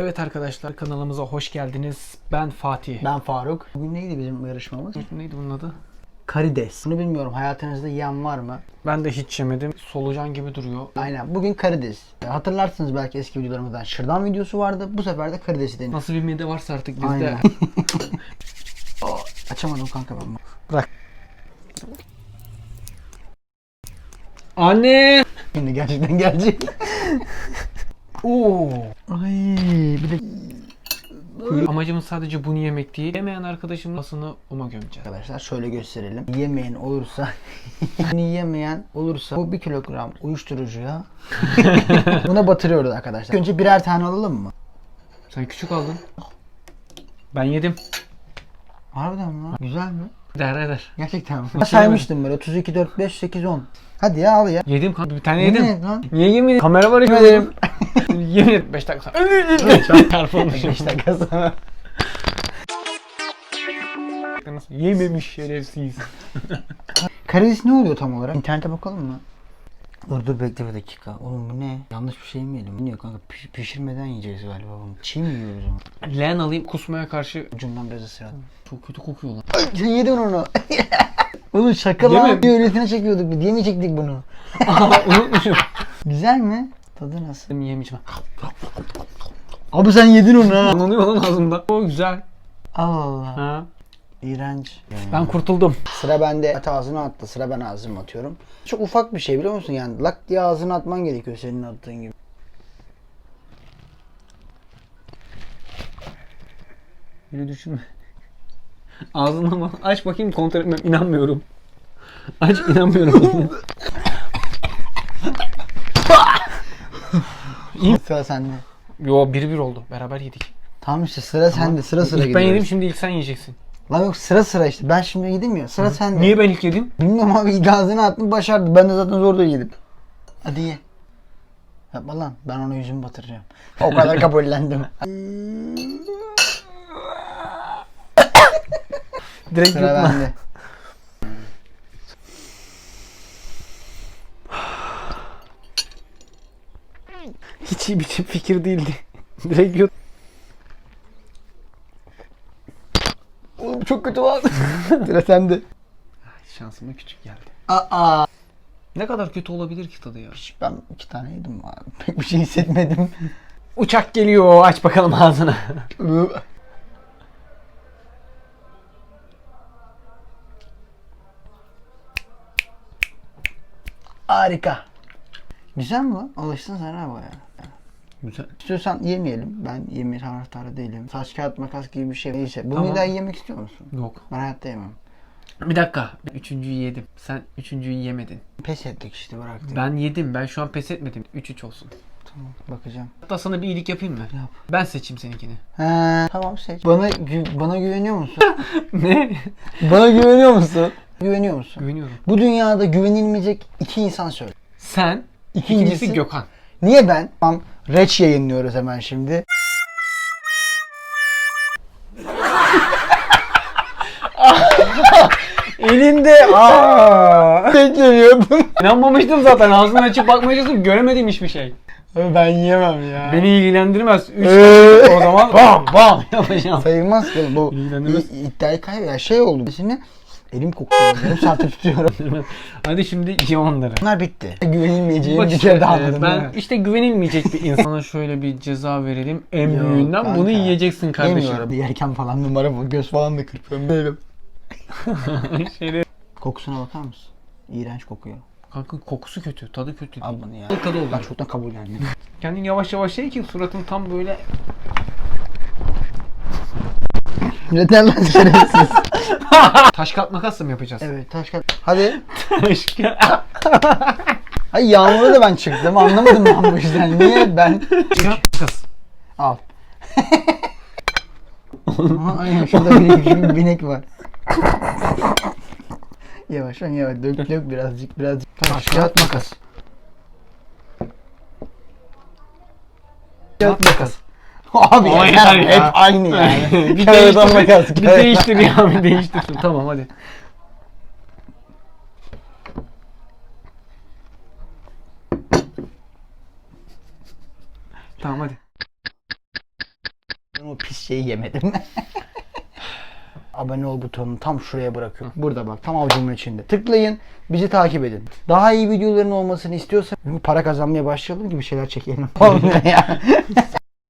Evet arkadaşlar kanalımıza hoş geldiniz. Ben Fatih. Ben Faruk. Bugün neydi bizim yarışmamız? Neydi bunun adı? Karides. Bunu bilmiyorum. Hayatınızda yiyen var mı? Ben de hiç yemedim. Solucan gibi duruyor. Aynen. Bugün karides. Hatırlarsınız belki eski videolarımızdan. Şırdan videosu vardı. Bu sefer de karidesi deniyor. Nasıl bir mide varsa artık bizde. Aynen. Oh, Açamadım kanka ben. Bırak. Anne! Şimdi gerçekten gelecek. Oo. Ay bir de Amacımız sadece bunu yemek değil. Yemeyen arkadaşımın aslında uma gömeceğiz. Arkadaşlar şöyle gösterelim. Yemeyen olursa, bunu yemeyen olursa bu bir kilogram uyuşturucuya buna batırıyoruz arkadaşlar. Önce birer tane alalım mı? Sen küçük aldın. Ben yedim. Harbiden mi lan? Güzel mi? Der eder. Gerçekten mi? Saymıştım böyle 32, 4, 5, 8, 10. Hadi ya al ya. Yedim kanka bir tane Yemin yedim. et lan. Niye yemin Kamera var ya. Yedim. yemin et 5 dakika sonra. Çarpılmışım. 5 dakika sonra. Yememiş şerefsiz. Karides ne oluyor tam olarak? İnternete bakalım mı? Dur dur bekle bir dakika. Oğlum bu ne? Yanlış bir şey mi yedim? Ne kanka piş- pişirmeden yiyeceğiz galiba bunu. Çiğ mi yiyoruz onu? Leğen alayım kusmaya karşı Ucundan biraz ısıralım. çok kötü kokuyor lan. Sen yedin onu. Oğlum şaka Değil lan. mi? Bir öylesine çekiyorduk. Bir yemeyecektik bunu. Aa unutmuşum. Güzel mi? Tadı nasıl? Benim yemeyeceğim. Abi sen yedin onu ha. Anlanıyor lan ağzımda. O güzel. Allah Allah. Ha. İğrenç. Ben kurtuldum. Sıra bende. At ağzına attı. Sıra ben ağzıma atıyorum. Çok ufak bir şey biliyor musun? Yani lak diye ağzına atman gerekiyor senin attığın gibi. Öyle düşünme. Ağzını ama aç bakayım kontrol etmem. İnanmıyorum. Aç inanmıyorum. Sıra sende. Yo bir bir oldu. Beraber yedik. Tamam işte sıra sende. Sıra sıra İlk ben gidiyoruz. yedim şimdi ilk sen yiyeceksin. Lan yok sıra sıra işte. Ben şimdi yedim ya. Sıra sende. Niye ben ilk yedim? Bilmiyorum abi ağzına attım başardı. Ben de zaten zor da yedim. Hadi ye. Yapma lan. Ben ona yüzümü batıracağım. O kadar kabullendim. Direkt Sıra yutma. bende. Hiç iyi bir fikir değildi. Direkt yut. Çok kötü var. sıra sende. Şansıma küçük geldi. Aa. Ne kadar kötü olabilir ki tadı ya? Ben iki tane yedim abi. Pek bir şey hissetmedim. Uçak geliyor. Aç bakalım ağzını. Harika. Güzel mi lan? Alıştın sen ha baya. Güzel. İstiyorsan yemeyelim. Ben yeme taraftarı değilim. Taş kağıt makas gibi bir şey. Neyse. Bunu Tamam. bir daha yemek istiyor musun? Yok. Ben hayatta yemem. Bir dakika. Üçüncüyü yedim. Sen üçüncüyü yemedin. Pes ettik işte bıraktık. Ben yedim. Ben şu an pes etmedim. 3-3 olsun. Tamam bakacağım. Hatta sana bir iyilik yapayım mı? Yap. Ben seçeyim seninkini. He, tamam seç. Bana gü- bana güveniyor musun? ne? bana güveniyor musun? Güveniyor musun? Güveniyorum. Bu dünyada güvenilmeyecek iki insan söyle. Sen, İkincisi, ikincisi Gökhan. Niye ben? Tamam. Reç yayınlıyoruz hemen şimdi. Elinde. Aa. Beklemiyordum. İnanmamıştım zaten. Ağzını açıp bakmaya çalıştım. Göremedim hiçbir şey. ben yiyemem ya. Beni ilgilendirmez. 3 Ee? o zaman bam bam yapacağım. Sayılmaz ki bu iddiayı kaybeder. Şey oldu. Şimdi elim kokuyor. Yarım saattir tutuyorum. Hadi şimdi ye onları. Bunlar bitti. Güvenilmeyeceğim Bak bir işte, kere daha e, anladım. ben işte güvenilmeyecek bir insana şöyle bir ceza verelim. En Yok, büyüğünden kanka. bunu yiyeceksin kardeşim. Yemiyorum. Yerken falan numara bu. Göz falan da kırpıyorum. Değilim. Şöyle. Kokusuna bakar mısın? İğrenç kokuyor. Kanka kokusu kötü, tadı kötü. Al bunu ya. Tadı oldu. Ben çoktan kabullendim. Kendin yavaş yavaş şey ki suratın tam böyle Yeter lan şerefsiz. taş kağıt makas mı yapacağız? evet taş kağıt. Hadi. Taş kağıt Ay yağmura da ben çıktım. Anlamadım ben bu yüzden. Niye ben? makas. Al. Aha, aynen şurada bir, bir binek var. yavaş lan yavaş. Dök dök birazcık birazcık. Taş kağıt makas. Kağıt makas. Abi Ama yeter ya. Hep aynı yani. bir Kağıda değiştir, makas. bir değiştir ya, bir değiştir. tamam hadi. Tamam hadi. o pis şeyi yemedim. Abone ol butonunu tam şuraya bırakıyorum. Burada bak tam avucumun içinde. Tıklayın, bizi takip edin. Daha iyi videoların olmasını istiyorsan para kazanmaya başlayalım gibi şeyler çekelim. Olmuyor ya.